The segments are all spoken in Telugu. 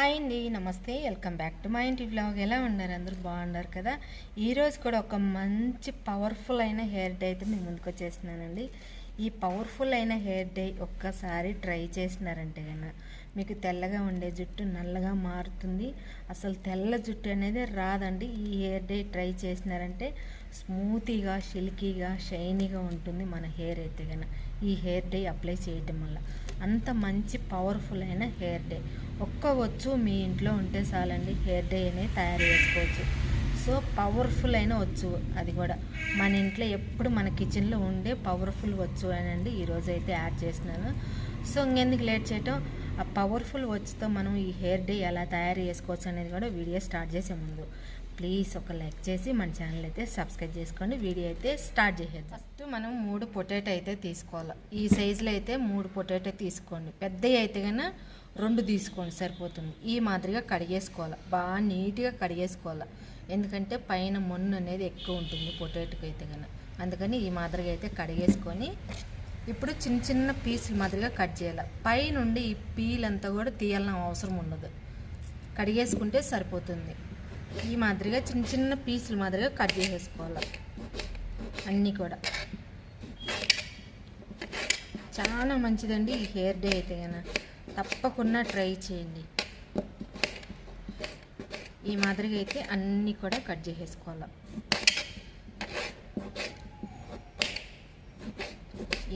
హాయ్ అండి నమస్తే. వెల్కమ్ బ్యాక్ టు మై ఇంటి బ్లాగ్. ఎలా ఉన్నారు? అందరూ బాగున్నారు కదా? ఈరోజు కూడా ఒక మంచి పవర్ఫుల్ అయిన హెయిర్ డే అయితే నేను ముందుకు వచ్చేసినానండి ఈ పవర్ఫుల్ అయిన హెయిర్ డే ఒక్కసారి ట్రై చేసినారంటే కన్నా మీకు తెల్లగా ఉండే జుట్టు నల్లగా మారుతుంది. అసలు తెల్ల జుట్టు అనేది రాదండి. ఈ హెయిర్ డే ట్రై చేసినారంటే స్మూతీగా సిల్కీగా షైనీగా ఉంటుంది మన హెయిర్ అయితే కన్నా ఈ హెయిర్ డే అప్లై చేయటం వల్ల. అంత మంచి పవర్ఫుల్ అయిన హెయిర్ డే. ఒక్క వచ్చు మీ ఇంట్లో ఉంటే చాలండి హెయిర్ డే అనేది తయారు చేసుకోవచ్చు. సో పవర్ఫుల్ అయిన వచ్చు అది కూడా. మన ఇంట్లో ఎప్పుడు మన కిచెన్లో ఉండే పవర్ఫుల్ వచ్చు అని అండి ఈరోజు అయితే యాడ్ చేసినాను సో ఇంకెందుకు లేట్ చేయటం? ఆ పవర్ఫుల్ వచ్చుతో మనం ఈ హెయిర్ డే ఎలా తయారు చేసుకోవచ్చు అనేది కూడా వీడియో స్టార్ట్ చేసే ముందు. ప్లీజ్ ఒక లైక్ చేసి మన ఛానల్ అయితే సబ్స్క్రైబ్ చేసుకోండి. వీడియో అయితే స్టార్ట్ చేసేది ఫస్ట్ మనం మూడు పొటాటో అయితే తీసుకోవాలి. ఈ సైజులో అయితే మూడు పొటాటో తీసుకోండి. పెద్దవి అయితే కన్నా రెండు తీసుకోండి సరిపోతుంది. ఈ మాదిరిగా కడిగేసుకోవాలి. బాగా నీట్గా కడిగేసుకోవాలి. ఎందుకంటే పైన మొన్ను అనేది ఎక్కువ ఉంటుంది పొటాటోకి అయితే కన్నా అందుకని ఈ మాదిరిగా అయితే కడిగేసుకొని ఇప్పుడు చిన్న చిన్న పీసులు మాదిరిగా కట్ చేయాలి. పైనుండి ఈ పీల్ అంతా కూడా తీయాలని అవసరం ఉండదు. కడిగేసుకుంటే సరిపోతుంది. ఈ మాదిరిగా చిన్న చిన్న పీసులు మాదిరిగా కట్ చేసేసుకోవాలి. అన్నీ కూడా. చాలా మంచిదండి ఈ హెయిర్ డే అయితే కనుక తప్పకుండా ట్రై చేయండి. ఈ మాదిరిగా అయితే అన్నీ కూడా కట్ చేసేసుకోవాలి.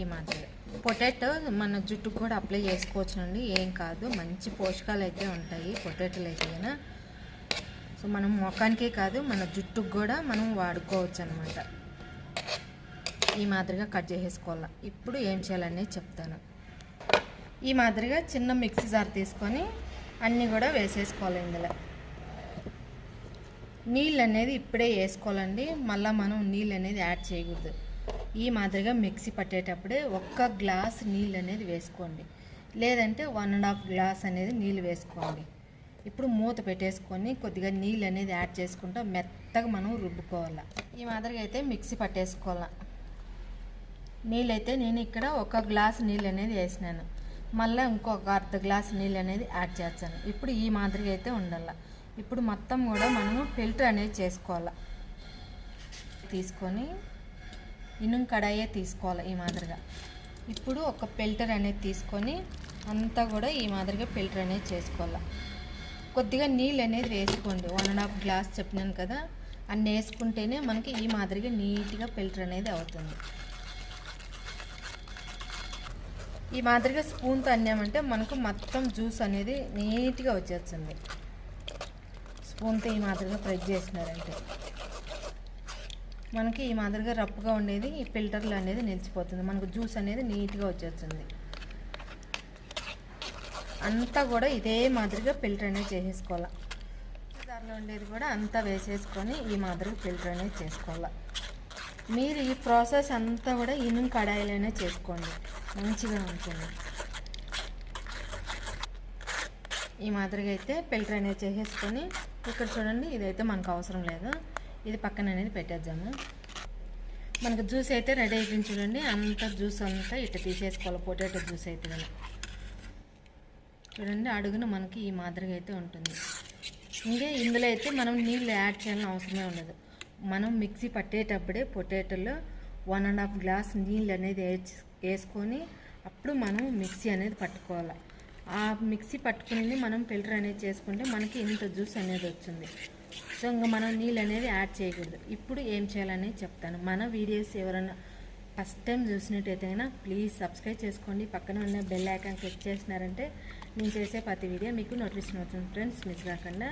ఈ మాదిరిగా. పొటాటో మన జుట్టుకు కూడా అప్లై చేసుకోవచ్చునండి. ఏం కాదు మంచి పోషకాలు అయితే ఉంటాయి పొటాటోలు అయితే కనుక సో మనం ముఖానికే కాదు మన జుట్టుకు కూడా మనం వాడుకోవచ్చు అనమాట ఈ మాదిరిగా కట్ చేసేసుకోవాలి. ఇప్పుడు ఏం చేయాలనేది చెప్తాను. ఈ మాదిరిగా చిన్న మిక్సీ జార్ తీసుకొని అన్నీ కూడా వేసేసుకోవాలి ఇందులో. నీళ్ళు అనేది ఇప్పుడే వేసుకోవాలండి. మళ్ళీ మనం నీళ్ళు అనేది యాడ్ చేయకూడదు. ఈ మాదిరిగా మిక్సీ పట్టేటప్పుడే ఒక్క గ్లాస్ నీళ్ళు అనేది వేసుకోండి. లేదంటే వన్ అండ్ హాఫ్ గ్లాస్ అనేది నీళ్ళు వేసుకోండి. ఇప్పుడు మూత పెట్టేసుకొని కొద్దిగా నీళ్ళు అనేది యాడ్ చేసుకుంటా మెత్తగా మనం రుబ్బుకోవాలి. ఈ మాదిరిగా అయితే మిక్సీ పట్టేసుకోవాలి. నీళ్ళైతే నేను ఇక్కడ ఒక గ్లాస్ నీళ్ళు అనేది వేసినాను. మళ్ళీ ఇంకొక అర్ధ గ్లాస్ నీళ్ళు అనేది యాడ్ చేస్తాను. ఇప్పుడు ఈ మాదిరిగా అయితే ఉండాలి. ఇప్పుడు మొత్తం కూడా మనము ఫిల్టర్ అనేది చేసుకోవాలి. తీసుకొని ఇనుం కడాయే తీసుకోవాలి ఈ మాదిరిగా. ఇప్పుడు ఒక ఫిల్టర్ అనేది తీసుకొని అంతా కూడా ఈ మాదిరిగా ఫిల్టర్ అనేది చేసుకోవాలి. కొద్దిగా నీళ్ళు అనేది వేసుకోండి. వన్ అండ్ హాఫ్ గ్లాస్ చెప్పినాను కదా అన్నీ వేసుకుంటేనే మనకి ఈ మాదిరిగా నీట్గా ఫిల్టర్ అనేది అవుతుంది. ఈ మాదిరిగా స్పూన్తో అన్నామంటే మనకు మొత్తం జ్యూస్ అనేది నీట్గా వచ్చేస్తుంది. స్పూన్తో ఈ మాదిరిగా ప్రెస్ చేసినారంటే. మనకి ఈ మాదిరిగా రప్పుగా ఉండేది ఈ ఫిల్టర్లు అనేది నిలిచిపోతుంది. మనకు జ్యూస్ అనేది నీట్గా వచ్చేస్తుంది. అంతా కూడా ఇదే మాదిరిగా ఫిల్టర్ అనేది చేసేసుకోవాలి. దానిలో ఉండేది కూడా అంతా వేసేసుకొని ఈ మాదిరిగా ఫిల్టర్ అనేది చేసుకోవాలి. మీరు ఈ ప్రాసెస్ అంతా కూడా ఇనుము కడాయిలోనే చేసుకోండి. మంచిగా ఉంటుంది. ఈ మాదిరిగా అయితే ఫిల్టర్ అనేది చేసేసుకొని ఇక్కడ చూడండి ఇదైతే మనకు అవసరం లేదు. ఇది పక్కన అనేది పెట్టేద్దాము. మనకు జ్యూస్ అయితే రెడీ అయిపోయింది చూడండి. అంత జ్యూస్ అంతా ఇట్లా తీసేసుకోవాలి. పొటాటో జ్యూస్ అయితే కానీ చూడండి అడుగున మనకి ఈ మాదిరిగా అయితే ఉంటుంది. ఇంకా ఇందులో అయితే మనం నీళ్ళు యాడ్ చేయాలని అవసరమే ఉండదు. మనం మిక్సీ పట్టేటప్పుడే పొటాటోలో వన్ అండ్ హాఫ్ గ్లాస్ నీళ్ళు అనేది వేసుకొని అప్పుడు మనం మిక్సీ అనేది పట్టుకోవాలి. ఆ మిక్సీ పట్టుకుని మనం ఫిల్టర్ అనేది చేసుకుంటే మనకి ఇంత జ్యూస్ అనేది వచ్చింది సో ఇంకా మనం నీళ్ళు అనేది యాడ్ చేయకూడదు. ఇప్పుడు ఏం చేయాలనేది చెప్తాను. మన వీడియోస్ ఎవరైనా ఫస్ట్ టైం చూసినట్టయితే ప్లీజ్ సబ్స్క్రైబ్ చేసుకోండి. పక్కన ఉన్న బెల్ ఐకాన్ క్లిక్ చేసినారంటే నేను చేసే ప్రతి వీడియో మీకు నోటిఫికేషన్ అవుతుంది ఫ్రెండ్స్ మిస్ కాకుండా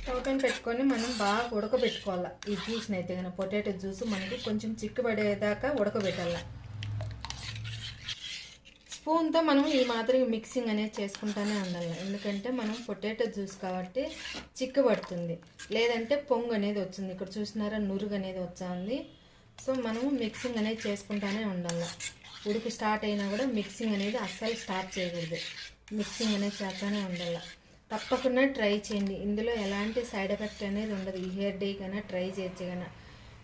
స్టవ్ పెట్టుకొని మనం బాగా ఉడకబెట్టుకోవాలి. ఈ జ్యూస్ని అయితే కనుక పొటాటో జ్యూస్ మనకి కొంచెం చిక్కుపడేదాకా ఉడకబెట్టాలి. స్పూన్తో మనం ఈ మాత్రం మిక్సింగ్ అనేది చేసుకుంటూనే ఉండాలి. ఎందుకంటే మనం పొటాటో జ్యూస్ కాబట్టి చిక్కబడుతుంది. లేదంటే పొంగు అనేది వచ్చింది ఇక్కడ చూసినారా నురుగు అనేది వచ్చింది సో మనము మిక్సింగ్ అనేది చేసుకుంటూనే ఉండాలి. ఉడుకు స్టార్ట్ అయినా కూడా మిక్సింగ్ అనేది అస్సలు స్టార్ట్ చేయకూడదు. మిక్సింగ్ అనేది చేస్తూనే ఉండాలి. తప్పకుండా ట్రై చేయండి. ఇందులో ఎలాంటి సైడ్ ఎఫెక్ట్ అనేది ఉండదు. ఈ హెయిర్ డే కన్నా ట్రై చేయొచ్చు కన్నా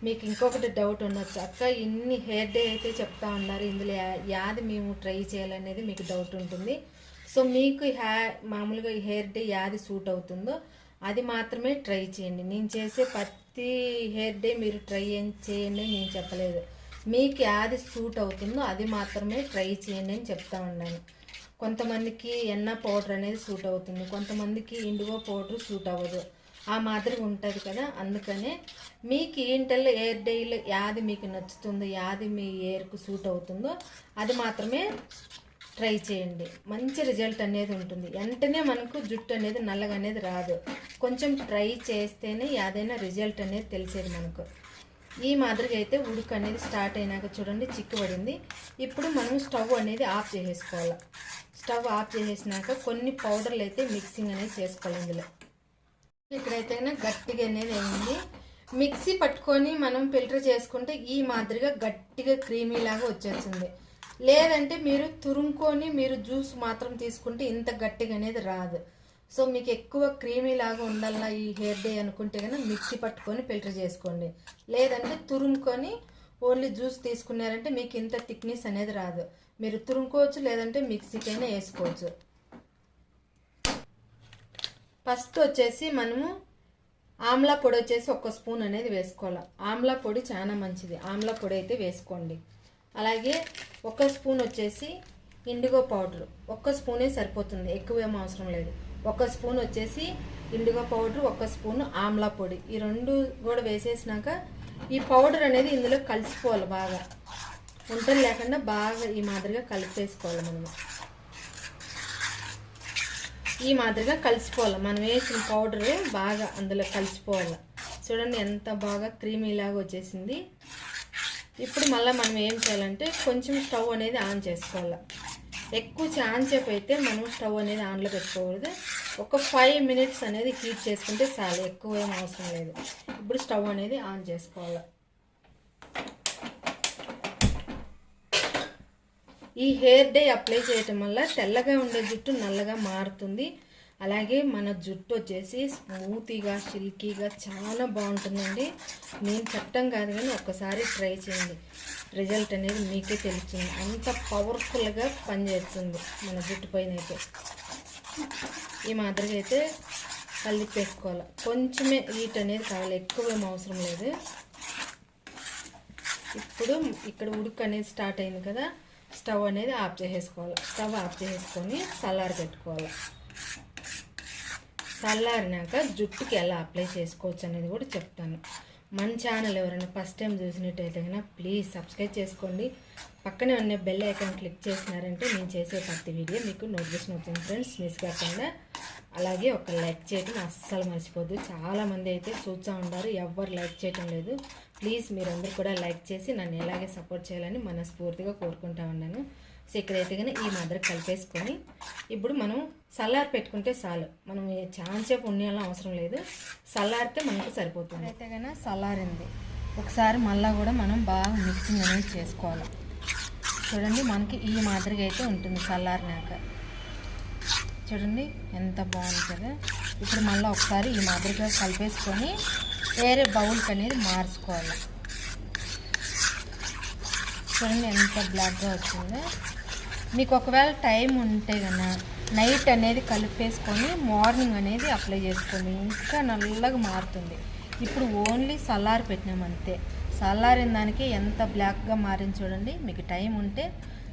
మీకు ఇంకొకటి డౌట్ ఉండొచ్చు. అక్క ఇన్ని హెయిర్ డే అయితే చెప్తా ఉన్నారు. ఇందులో యాది మేము ట్రై చేయాలనేది మీకు డౌట్ ఉంటుంది. సో సో మీకు హ్యా మామూలుగా హెయిర్ డే యాది సూట్ అవుతుందో అది మాత్రమే ట్రై చేయండి. నేను చేసే ప్రతి హెయిర్ డే మీరు ట్రై చేయండి అని నేను చెప్పలేదు. మీకు యాది సూట్ అవుతుందో అది మాత్రమే ట్రై చేయండి అని చెప్తా ఉన్నాను. కొంతమందికి ఎన్న పౌడర్ అనేది సూట్ అవుతుంది కొంతమందికి ఇండిగో పౌడర్ సూట్ అవ్వదు. ఆ మాదిరిగా ఉంటుంది కదా అందుకనే మీకు ఏంటల్లో ఎయిర్ డైలో యాది మీకు నచ్చుతుందో యాది మీ ఎయిర్కు సూట్ అవుతుందో అది మాత్రమే ట్రై చేయండి. మంచి రిజల్ట్ అనేది ఉంటుంది. వెంటనే మనకు జుట్టు అనేది నల్లగా అనేది రాదు. కొంచెం ట్రై చేస్తేనే ఏదైనా రిజల్ట్ అనేది తెలిసేది మనకు. ఈ మాదిరిగా అయితే ఉడుకు అనేది స్టార్ట్ అయినాక చూడండి చిక్కుబడింది. ఇప్పుడు మనం స్టవ్ అనేది ఆఫ్ చేసేసుకోవాలి? స్టవ్ ఆఫ్ చేసేసినాక కొన్ని పౌడర్లు అయితే మిక్సింగ్ అనేది చేసుకోవాలి ఇందులో. ఇక్కడైతే గట్టిగా అనేది అయింది. మిక్సీ పట్టుకొని మనం ఫిల్టర్ చేసుకుంటే ఈ మాదిరిగా గట్టిగా క్రీమీ లాగా వచ్చేస్తుంది. లేదంటే మీరు తురుముకొని మీరు జ్యూస్ మాత్రం తీసుకుంటే ఇంత గట్టిగా అనేది రాదు. సో మీకు ఎక్కువ క్రీమీ లాగా ఉండాలా ఈ హెయిర్ డే అనుకుంటే కనుక మిక్సీ పట్టుకొని ఫిల్టర్ చేసుకోండి. లేదంటే తురుముకొని ఓన్లీ జ్యూస్ తీసుకున్నారంటే మీకు ఇంత థిక్నెస్ అనేది రాదు. మీరు తురుముకోవచ్చు లేదంటే మిక్సీకైనా వేసుకోవచ్చు. ఫస్ట్ వచ్చేసి మనము ఆమ్లా పొడి వచ్చేసి ఒక స్పూన్ అనేది వేసుకోవాలి. ఆమ్లా పొడి చాలా మంచిది. ఆమ్లా పొడి అయితే వేసుకోండి. అలాగే ఒక స్పూన్ వచ్చేసి ఇండిగో పౌడర్ ఒక్క స్పూనే సరిపోతుంది ఎక్కువ ఏం అవసరం లేదు. ఒక స్పూన్ వచ్చేసి ఇండిగో పౌడర్ ఒక స్పూన్ ఆమ్లా పొడి. ఈ రెండు కూడా వేసేసినాక ఈ పౌడర్ అనేది ఇందులో కలిసిపోవాలి బాగా. ఉంటలు లేకుండా బాగా ఈ మాదిరిగా కలిపేసుకోవాలి మనం. ఈ మాదిరిగా కలిసిపోవాలి. మనం వేసిన పౌడర్ బాగా అందులో కలిసిపోవాలి. చూడండి ఎంత బాగా క్రీమీలాగా వచ్చేసింది. ఇప్పుడు మళ్ళీ మనం ఏం చేయాలంటే కొంచెం స్టవ్ అనేది ఆన్ చేసుకోవాలి. ఎక్కువ చాన్సేపు అయితే మనం స్టవ్ అనేది ఆన్లో పెట్టుకోకూడదు. ఒక ఫైవ్ మినిట్స్ అనేది హీట్ చేసుకుంటే చాలు ఎక్కువ ఏం అవసరం లేదు. ఇప్పుడు స్టవ్ అనేది ఆన్ చేసుకోవాలి. ఈ హెయిర్ డే అప్లై చేయటం వల్ల తెల్లగా ఉండే జుట్టు నల్లగా మారుతుంది. అలాగే మన జుట్టు వచ్చేసి స్మూతీగా సిల్కీగా చాలా బాగుంటుందండి. నేను చెప్పటం కాదు కానీ ఒక్కసారి ట్రై చేయండి. రిజల్ట్ అనేది మీకే తెలుస్తుంది. అంత పవర్ఫుల్గా పనిచేస్తుంది మన జుట్టు పైన అయితే. ఈ మాదిరిగా అయితే కలిపేసుకోవాలి కొంచెమే హీట్ అనేది కావాలి. ఎక్కువ ఏం అవసరం లేదు. ఇప్పుడు ఇక్కడ ఉడుకు అనేది స్టార్ట్ అయింది కదా. స్టవ్ అనేది ఆఫ్ చేసేసుకోవాలి. స్టవ్ ఆఫ్ చేసేసుకొని సలార్ పెట్టుకోవాలి. చల్లారినాక జుట్టుకి ఎలా అప్లై చేసుకోవచ్చు అనేది కూడా చెప్తాను. మన ఛానల్ ఎవరైనా ఫస్ట్ టైం చూసినట్టయితే కనుక ప్లీజ్ సబ్స్క్రైబ్ చేసుకోండి. పక్కనే ఉన్న బెల్ ఐకాన్ క్లిక్ చేసినారంటే నేను చేసే ప్రతి వీడియో మీకు నోటిఫికేషన్ వచ్చింది. ఫ్రెండ్స్ మిస్ కాకుండా అలాగే ఒక లైక్ చేయడం అస్సలు మర్చిపోద్దు. చాలామంది అయితే చూస్తూ ఉంటారు ఎవ్వరు లైక్ చేయటం లేదు. ప్లీజ్ మీరందరూ కూడా లైక్ చేసి నన్ను ఎలాగే సపోర్ట్ చేయాలని మనస్ఫూర్తిగా కోరుకుంటా ఉన్నాను. సో ఇక్కడైతే కానీ ఈ మాదిరి కలిపేసుకొని ఇప్పుడు మనం సల్లారి పెట్టుకుంటే చాలు. మనం చాలాసేపు ఉండేలా అవసరం లేదు. సల్లారితే మనకు సరిపోతుంది. అయితే కానీ సల్లారింది ఒకసారి మళ్ళీ కూడా మనం బాగా మిక్సింగ్ అనేది చేసుకోవాలి. చూడండి మనకి ఈ మాదిరిగా అయితే ఉంటుంది చల్లారినాక చూడండి ఎంత బాగుంది కదా. ఇప్పుడు మళ్ళీ ఒకసారి ఈ మాదిరిగా కలిపేసుకొని వేరే బౌల్కి అనేది మార్చుకోవాలి. చూడండి ఎంత బ్లాక్గా వచ్చిందో. మీకు ఒకవేళ టైం ఉంటే కన్నా నైట్ అనేది కలిపేసుకొని మార్నింగ్ అనేది అప్లై చేసుకోండి. ఇంకా నల్లగా మారుతుంది. ఇప్పుడు ఓన్లీ సల్లార్ పెట్టినామంతే సల్లారిన దానికి ఎంత బ్లాక్గా మారింది చూడండి. మీకు టైం ఉంటే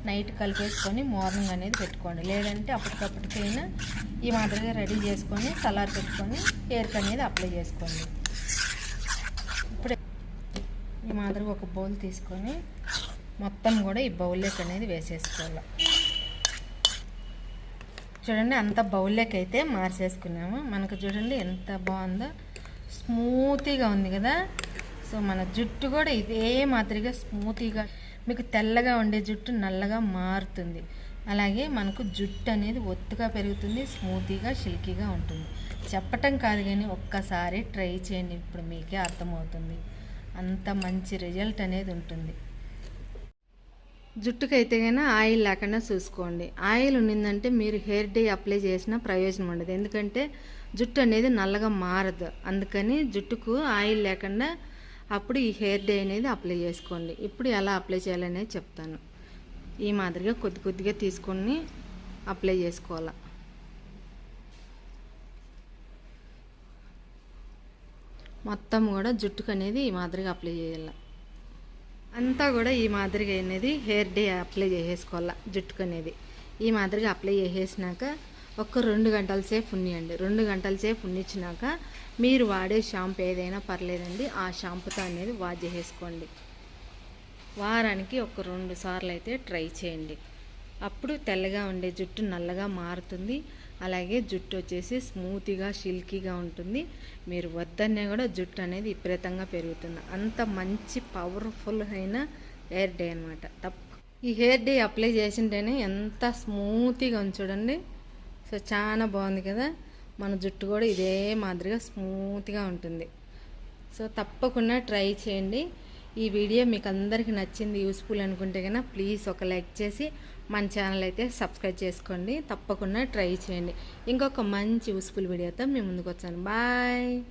నైట్ కలిపేసుకొని మార్నింగ్ అనేది పెట్టుకోండి. లేదంటే అప్పటికప్పటికైనా ఈ మాదిరిగా రెడీ చేసుకొని సలార్ పెట్టుకొని హెయిర్కి అనేది అప్లై చేసుకోండి. ఇప్పుడు ఈ మాదిరిగా ఒక బౌల్ తీసుకొని మొత్తం కూడా ఈ బౌల్లోకి అనేది వేసేసుకోవాలి. చూడండి అంత బౌల్లోకి అయితే మార్చేసుకున్నాము. మనకు చూడండి ఎంత బాగుందో. స్మూతీగా ఉంది కదా. సో మన జుట్టు కూడా ఇదే మాదిరిగా స్మూతీగా మీకు తెల్లగా ఉండే జుట్టు నల్లగా మారుతుంది. అలాగే మనకు జుట్టు అనేది ఒత్తుగా పెరుగుతుంది స్మూతీగా సిల్కీగా ఉంటుంది. చెప్పటం కాదు కానీ ఒక్కసారి ట్రై చేయండి ఇప్పుడు మీకే అర్థమవుతుంది. అంత మంచి రిజల్ట్ అనేది ఉంటుంది. జుట్టుకైతే కన్నా ఆయిల్ లేకుండా చూసుకోండి. ఆయిల్ ఉన్నిందంటే మీరు హెయిర్ డే అప్లై చేసిన ప్రయోజనం ఉండదు. ఎందుకంటే జుట్టు అనేది నల్లగా మారదు. అందుకని జుట్టుకు ఆయిల్ లేకుండా అప్పుడు ఈ హెయిర్ డే అనేది అప్లై చేసుకోండి. ఇప్పుడు ఎలా అప్లై చేయాలనేది చెప్తాను. ఈ మాదిరిగా కొద్ది కొద్దిగా తీసుకొని అప్లై చేసుకోవాలి. మొత్తం కూడా జుట్టుకు అనేది ఈ మాదిరిగా అప్లై చేయాలి. అంతా కూడా ఈ మాదిరిగా అనేది హెయిర్ డే అప్లై చేసేసుకోవాలా జుట్టుకు అనేది ఈ మాదిరిగా అప్లై చేసేసినాక ఒక రెండు గంటల సేపు ఉన్నియండి. రెండు గంటల సేపు ఉన్నిచ్చినాక మీరు వాడే షాంపూ ఏదైనా పర్లేదండి ఆ షాంపూతో అనేది వాష్ చేసేసుకోండి. వారానికి ఒక రెండు సార్లు అయితే ట్రై చేయండి. అప్పుడు తెల్లగా ఉండే జుట్టు నల్లగా మారుతుంది. అలాగే జుట్టు వచ్చేసి స్మూత్గా సిల్కీగా ఉంటుంది. మీరు వద్దనే కూడా జుట్టు అనేది విపరీతంగా పెరుగుతుంది. అంత మంచి పవర్ఫుల్ అయిన హెయిర్ డే అనమాట తప్ప ఈ హెయిర్ డే అప్లై చేసింటేనే ఎంత స్మూత్గా ఉంది చూడండి. సో చాలా బాగుంది కదా. మన జుట్టు కూడా ఇదే మాదిరిగా స్మూత్గా ఉంటుంది. సో తప్పకుండా ట్రై చేయండి. ఈ వీడియో మీకు అందరికీ నచ్చింది యూస్ఫుల్ అనుకుంటే కనుక ప్లీజ్ ఒక లైక్ చేసి మన ఛానల్ అయితే సబ్స్క్రైబ్ చేసుకోండి. తప్పకుండా ట్రై చేయండి. ఇంకొక మంచి యూస్ఫుల్ వీడియోతో మేము ముందుకు వచ్చాను. బాయ్